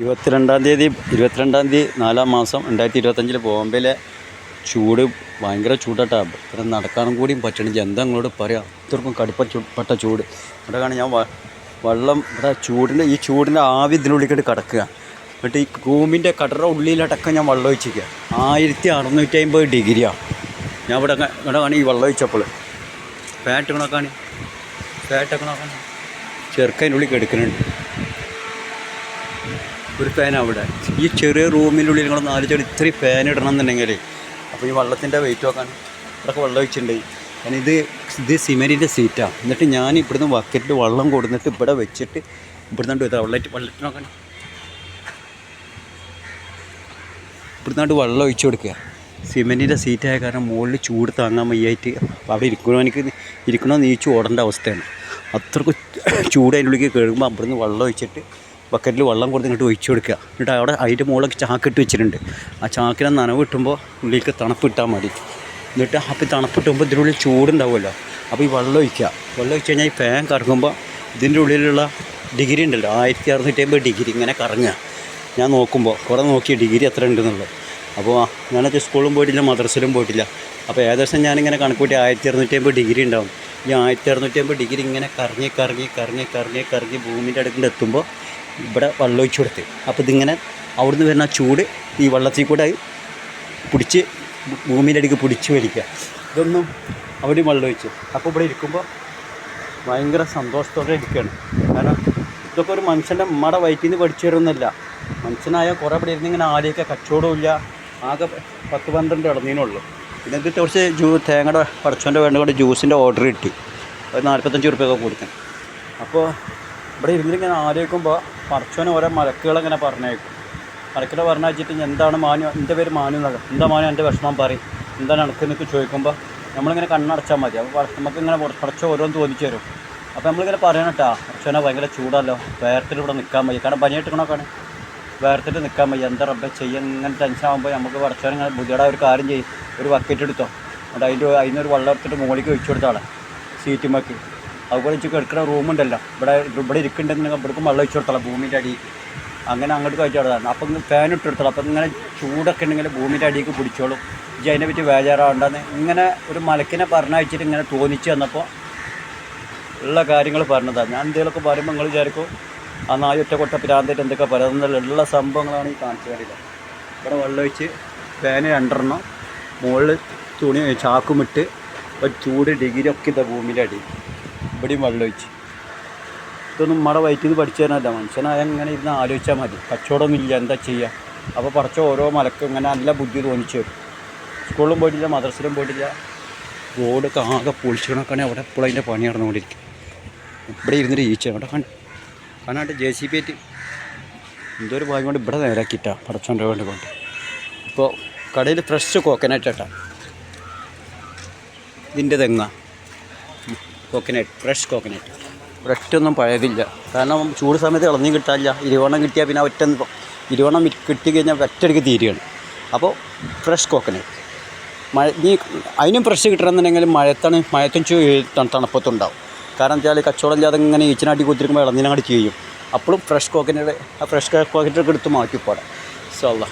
ഇരുപത്തിരണ്ടാം തീയതി ഇരുപത്തിരണ്ടാം തീയതി നാലാം മാസം രണ്ടായിരത്തി ഇരുപത്തഞ്ചിൽ ബോംബെയിലെ ചൂട് ഭയങ്കര ചൂടട്ടാ. ഇവിടെ നടക്കാനും കൂടിയും പറ്റണില്ല. എന്താ നിങ്ങളോട് പറയാം? അത്രക്കും കടുപ്പപ്പെട്ട ചൂട്. ഇവിടെ കാണാൻ ഞാൻ വെള്ളം ഇവിടെ ചൂടിന്റെ ഈ ചൂടിന്റെ ആവി ഇതിനുള്ളിൽ കിടക്കുക. എന്നിട്ട് ഈ റൂമിന്റെ കടറ ഉള്ളിലടക്കം ഞാൻ വെള്ളം ഒഴിച്ചിരിക്കുക. ആയിരത്തി അറുന്നൂറ്റി അമ്പത് ഡിഗ്രിയാണ് ഞാൻ ഇവിടെ ഇവിടെ കാണി ഈ വെള്ളം ഒഴിച്ചപ്പോൾ. ഫാറ്റ് കണക്കാണ് ഫാറ്റൊക്കെ കണക്കാണ് ചെറുക്കതിനുള്ളിൽ കിടക്കുന്നുണ്ട് ഒരു ഫാൻ അവിടെ. ഈ ചെറിയ റൂമിനുള്ളിൽ നിങ്ങൾ നാല് ചെടി ഇത്രയും ഫാൻ ഇടണം എന്നുണ്ടെങ്കിൽ അപ്പോൾ ഈ വെള്ളത്തിന്റെ വെയിറ്റ് നോക്കാൻ ഇതൊക്കെ വെള്ളം ഒഴിച്ചിട്ടുണ്ട്. കാരണം ഇത് ഇത് സിമെന്റിന്റെ സീറ്റാണ് എന്നിട്ട് ഞാൻ ഇവിടുന്ന് ബക്കറ്റിൽ വെള്ളം കൊടുത്തിട്ട് ഇവിടെ വെച്ചിട്ട് ഇവിടുന്ന് വെച്ചാൽ വെള്ളറ്റ് വെള്ളത്തിൽ നോക്കാൻ ഇവിടുന്നാണ്ട് വെള്ളം ഒഴിച്ചു കൊടുക്കുക. സിമെന്റിന്റെ സീറ്റായ കാരണം മുകളിൽ ചൂട് താങ്ങാൻ വയ്യായിട്ട് അവിടെ ഇരിക്കണോ എനിക്ക് ഇരിക്കണോ നീച്ചു ഓടേണ്ട അവസ്ഥയാണ്. അത്രയ്ക്ക് ചൂട് അതിന്റെ ഉള്ളിലേക്ക് കഴുകുമ്പോൾ അവിടുന്ന് വെള്ളം ഒഴിച്ചിട്ട് ബക്കറ്റിൽ വെള്ളം കൊടുത്ത് ഇങ്ങോട്ട് ഒഴിച്ചു കൊടുക്കുക. എന്നിട്ട് അവിടെ അതിന്റെ മുകളിലേക്ക് ചാക്കിട്ട് വെച്ചിട്ടുണ്ട്. ആ ചാക്കിനെ നനവ് കിട്ടുമ്പോൾ ഉള്ളിലേക്ക് തണുപ്പ് ഇട്ടാൽ മതി. എന്നിട്ട് അപ്പോൾ തണുപ്പ് ഇതിന്റെ ഇതിനുള്ളിൽ ചൂടുണ്ടാവുമല്ലോ. അപ്പോൾ ഈ വെള്ളം ഒഴിക്കുക. വെള്ളം ഒഴിച്ച് കഴിഞ്ഞാൽ ഈ ഫാൻ കറങ്ങുമ്പോൾ ഇതിന്റെ ഉള്ളിലുള്ള ഡിഗ്രി ഉണ്ടല്ലോ. ആയിരത്തി അറുന്നൂറ്റി അമ്പത് ഡിഗ്രി ഇങ്ങനെ കറങ്ങുക. ഞാൻ നോക്കുമ്പോൾ കുറേ നോക്കിയ ഡിഗ്രി എത്ര ഉണ്ടെന്നുള്ളത്. അപ്പോൾ ഞാനൊക്കെ സ്കൂളും പോയിട്ടില്ല മദ്രസയിലും പോയിട്ടില്ല. അപ്പോൾ ഏകദേശം ഞാനിങ്ങനെ കണക്കൂട്ടി ആയിരത്തി അറുന്നൂറ്റി അമ്പത് ഡിഗ്രി ഉണ്ടാവും. ഈ ആയിരത്തി അറുന്നൂറ്റി അമ്പത് ഡിഗ്രി ഇങ്ങനെ കറങ്ങി കറങ്ങി കറങ്ങി കറങ്ങി കറങ്ങി ഭൂമിന്റെ അടുക്കിന്റെ എത്തുമ്പോൾ ഇവിടെ വെള്ളം ഒഴിച്ചു കൊടുത്ത്. അപ്പോൾ ഇതിങ്ങനെ അവിടുന്ന് വരുന്ന ചൂട് ഈ വെള്ളത്തിൽ കൂടെ പിടിച്ച് ഭൂമിയുടെ അടിക്ക് പിടിച്ച് വലിക്കുക. ഇതൊന്നും അവിടെ വെള്ളം ഒഴിച്ചു. അപ്പോൾ ഇവിടെ ഇരിക്കുമ്പോൾ ഭയങ്കര സന്തോഷത്തോടെ ഇരിക്കുകയാണ്. കാരണം ഇതൊക്കെ ഒരു മനുഷ്യന്റെ ഉമ്മയുടെ വയറ്റിൽ നിന്ന് പഠിച്ചു വരുന്നില്ല മനുഷ്യനായ കുറേ ഇവിടെ ഇരുന്ന് ഇങ്ങനെ ആരെയൊക്കെ കച്ചവടമില്ല ആകെ പത്ത് പന്ത്രണ്ട് ഇടന്നീനുള്ളൂ പിന്നെ എന്നിട്ട് കുറച്ച് ജ്യൂ തേങ്ങയുടെ പടച്ചോന്റെ വേണ്ട കൊണ്ട് ജ്യൂസിന്റെ ഓർഡർ കിട്ടി ഒരു നാൽപ്പത്തഞ്ച് റുപ്യൊക്കെ കൊടുക്കാൻ അപ്പോൾ ഇവിടെ ഇരുന്നിങ്ങനെ ആലോചിക്കുമ്പോൾ പറച്ചോനെ ഓരോ മലക്കുകളിങ്ങനെ പറഞ്ഞേക്കും. മലക്കുകൾ പറഞ്ഞു വെച്ചിട്ട് എന്താണ് മാനു എന്റെ പേര് മാനു എന്നാൽ എന്താ മാനു എന്റെ വിഷമം പറയും. എന്താണ് എനിക്ക് എന്നൊക്കെ ചോദിക്കുമ്പോൾ നമ്മളിങ്ങനെ കണ്ണടച്ചാൽ മതി. അപ്പോൾ നമുക്ക് ഇങ്ങനെ പടച്ച ഓരോന്ന് തോന്നിച്ചു തരും. അപ്പോൾ നമ്മളിങ്ങനെ പറയണം കേട്ടോ പടച്ചോനെ ഭയങ്കര ചൂടല്ലോ. വേർത്തിട്ട് ഇവിടെ നിൽക്കാൻ വയ്യ. കാരണം പനിയായിട്ടിക്കണൊക്കെയാണ് വേർത്തിട്ട് നിൽക്കാൻ വയ്യ. എന്താ റബ്ബെ ചെയ്യുക ഇങ്ങനെ ടെൻഷൻ ആകുമ്പോൾ നമുക്ക് പടച്ചോനെ ഇങ്ങനെ ബുദ്ധിയുടെ ഒരു കാര്യം ചെയ്യും. ഒരു ബക്കറ്റ് എടുത്തോ. എന്നിട്ട് അതിന്റെ അതിനൊരു വെള്ളം എടുത്തിട്ട് മുകളിലേക്ക് ഒഴിച്ചു കൊടുത്താളെ. സീറ്റുമ്മക്ക്. അതുപോലെ വെച്ച് കിടക്കുന്ന റൂമുണ്ടല്ലോ ഇവിടെ ഇവിടെ ഇരിക്കുന്നുണ്ടെങ്കിൽ ഇവിടേക്കും വെള്ളം ഒഴിച്ചു കൊടുത്തോളാം ഭൂമിന്റെ അടിയിൽ. അങ്ങനെ അങ്ങോട്ട് കഴിച്ചു കൊടുത്താണ് അപ്പം ഫാൻ ഇട്ട് കൊടുത്തോളാം. അപ്പം ഇങ്ങനെ ചൂടൊക്കെ ഉണ്ടെങ്കിൽ ഭൂമിന്റെ അടിയിലേക്ക് പിടിച്ചോളും. ഇജ്ജ് അതിനെ പറ്റി വേജാറാവണ്ടെന്ന് ഇങ്ങനെ ഒരു മലക്കിനെ പറഞ്ഞയച്ചിട്ട് ഇങ്ങനെ തോന്നിച്ച് തന്നപ്പോൾ ഉള്ള കാര്യങ്ങൾ പറഞ്ഞതാണ് ഞാൻ എന്തെങ്കിലുമൊക്കെ പറയുമ്പോൾ നിങ്ങൾ വിചാരിക്കും ആ നായ ഒറ്റ കൊട്ട പിരാന്തായിട്ട് എന്തൊക്കെ പറയുന്നത് ഉള്ള സംഭവങ്ങളാണ് ഈ കാണിച്ചു തരിക ഇവിടെ വെള്ളം ഒഴിച്ച് ഫാന് രണ്ടെണ്ണം മുകളിൽ തുണി ചാക്കുമിട്ട് ഒരു ചൂട് ഡിഗ്രി ഒക്കെ ഇതാ അടി ഇവിടെയും വെള്ളം ഒഴിച്ച് ഇതൊന്നും നമ്മുടെ വയറ്റിൽ നിന്ന് പഠിച്ചു തരാനല്ല മനുഷ്യനായ ഇങ്ങനെ ഇരുന്ന് ആലോചിച്ചാൽ മതി. കച്ചവടമൊന്നും ഇല്ല എന്താ ചെയ്യുക അപ്പോൾ പറിച്ച ഓരോ മലക്കും ഇങ്ങനെ നല്ല ബുദ്ധി തോന്നിച്ചു വരും. സ്കൂളിലും പോയിട്ടില്ല മദ്രസയിലും പോയിട്ടില്ല. റോഡൊക്കെ ആകെ കണക്കാണ് അവിടെ ഇപ്പോൾ അതിന്റെ പണി നടന്നുകൊണ്ടിരിക്കും ഇവിടെ ഇരുന്നിട്ട് ഈച്ച അവിടെ കണ്ട് കാണാണ്ട് ജെ സി പി ആയിട്ട് എന്തോ ഒരു ഭാഗ്യം കൊണ്ട് ഇവിടെ നേരാക്കിയിട്ടാ പടച്ചോന്റെ കൊണ്ട് കൊണ്ട് ഇപ്പോൾ കടയിൽ ഫ്രഷ് കോക്കനട്ട് ഇതിന്റെ തെങ്ങ. Coconut fresh coconut. ഒരൊറ്റൊന്നും പഴയതില്ല. കാരണം ചൂട് സമയത്ത് ഇളഞ്ഞു കിട്ടാനില്ല. ഇരുവണ്ണം കിട്ടിയാൽ പിന്നെ ഒറ്റ ഇരുവണ്ണം കിട്ടി കഴിഞ്ഞാൽ ഒറ്റയടിക്ക് തീരുകയാണ്. അപ്പോൾ ഫ്രഷ് കോക്കനട്ട്. മഴ നീ അതിനും ഫ്രഷ് കിട്ടണമെന്നുണ്ടെങ്കിൽ മഴത്താണ് മഴത്തും തണുപ്പത്തുണ്ടാവും. കാരണം വെച്ചാൽ കച്ചവടം ഇല്ലാതെ ഇങ്ങനെ ഈച്ചനാട്ടി കുത്തിരിക്കുമ്പോൾ ഇളഞ്ഞിനങ്ങോട്ട് ചെയ്യും. അപ്പോഴും ഫ്രഷ് കോക്കനട്ട് ആ ഫ്രഷ് കോക്കനറ്റ് എടുത്ത് മാറ്റിപ്പോടാം സോ അല്ല